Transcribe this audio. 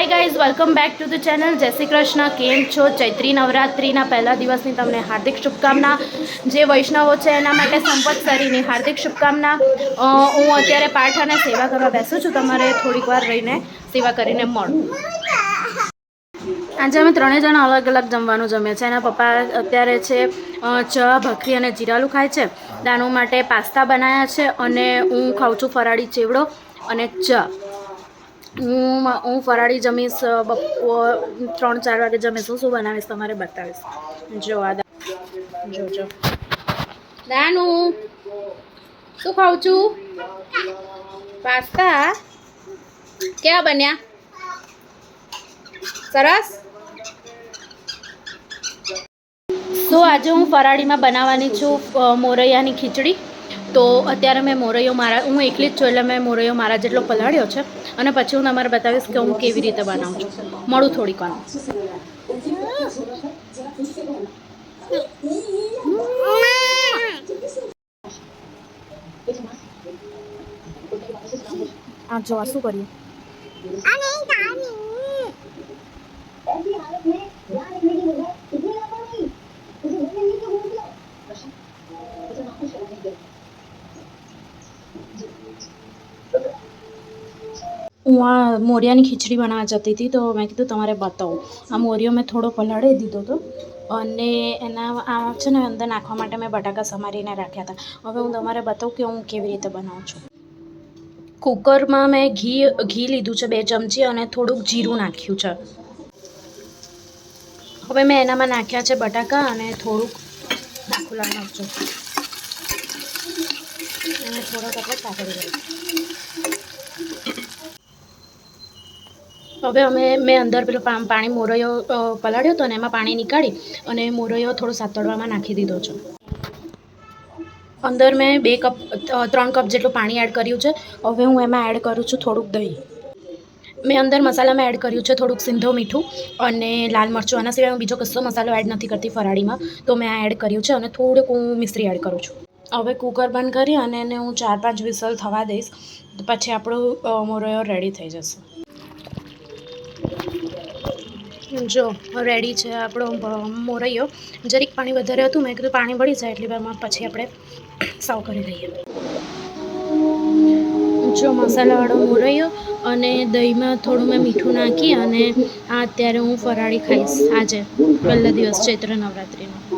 Hi guys welcome back to the channel જય શ્રી કૃષ્ણ. કેમ છો? ચૈત્રી નવરાત્રિના પહેલા દિવસની તમને હાર્દિક શુભકામના. જે વૈષ્ણવો છે એના માટે સંપત્સરીની હાર્દિક શુભકામના. હું અત્યારે પાઠ અને સેવા કરવા બેસું છું. તમારે થોડીક વાર રહીને સેવા કરીને મળું. આજે અમે ત્રણેય જણા અલગ અલગ જમવાનું જમીએ છીએ. એના પપ્પા અત્યારે છે ચા, ભખરી અને જીરાલું ખાય છે. દાનું માટે પાસ્તા બનાવ્યા છે અને હું ખાઉં છું ફરાળી ચેવડો અને ચા. હું હું ફરાળી જમીશ અ, બપોર ત્રણ ચાર વાગે જમીશ. હું શું બનાવીશ તમારે બતાવીશ. જો આ દા- જો જો. દાનું શું ખાઉં છું? પાસ્તા. કેવા બન્યા? સરસ? તો આજે હું ફરાળીમાં બનાવવાની છું અ, મોરૈયાની ખીચડી. તો અત્યારે મેં મોરૈયો મારા હું એકલી જ છું એટલે મેં મોરૈયો મારા જેટલો પલાળ્યો છે. અને પછી હું તમારે બતાવીશ કે હું કેવી રીતે બનાવું છું. મળું થોડીક વાર. આ જો શું કરીએ? હું આ મોરિયાની ખીચડી બનાવવા જતી હતી, તો મેં કીધું તમારે બતાવું. આ મોરિયો મેં થોડો પલાળી દીધો હતો અને એના આ છે ને અંદર નાખવા માટે મેં બટાકા સમારીને રાખ્યા હતા. હવે હું તમારે બતાવું કે હું કેવી રીતે બનાવું છું. કુકરમાં મેં ઘી ઘી લીધું છે બે ચમચી અને થોડુંક જીરું નાખ્યું છે. હવે મેં એનામાં નાખ્યા છે બટાકા અને થોડુંક નાખું લાલ અને થોડોક આપણે કાકડી હવે અમે, મેં અંદર પેલો પાણી મોરૈયો પલાળ્યો હતો ને એમાં પાણી નીકાળી અને મોરૈયો થોડો સાતળવામાં નાખી દીધો છે. અંદર મેં બે કપ ત્રણ કપ જેટલું પાણી એડ કર્યું છે. હવે હું એમાં એડ કરું છું થોડુંક દહીં. મેં અંદર મસાલામાં એડ કર્યું છે થોડુંક સિંધો મીઠું અને લાલ મરચું. આના સિવાય હું બીજો કશો મસાલો એડ નથી કરતી ફરાળીમાં. તો મેં આ એડ કર્યું છે અને થોડુંક હું મિશ્રી એડ કરું છું. હવે કુકર બંધ કરી અને એને હું ચાર પાંચ વિસલ થવા દઈશ. પછી આપણો મોરૈયો રેડી થઈ જશે. જો રેડી છે આપણો મોરૈયો. જરીક પાણી વધારે હતું, મેં કીધું પાણી ભળી જાય એટલી વારમાં પછી આપણે સાવ કરી દઈએ. જો, મસાલાવાળો મોરૈયો અને દહીંમાં થોડું મેં મીઠું નાખી અને આ અત્યારે હું ફરાળી ખાઈશ. આજે, પહેલા દિવસ ચૈત્ર નવરાત્રિનો.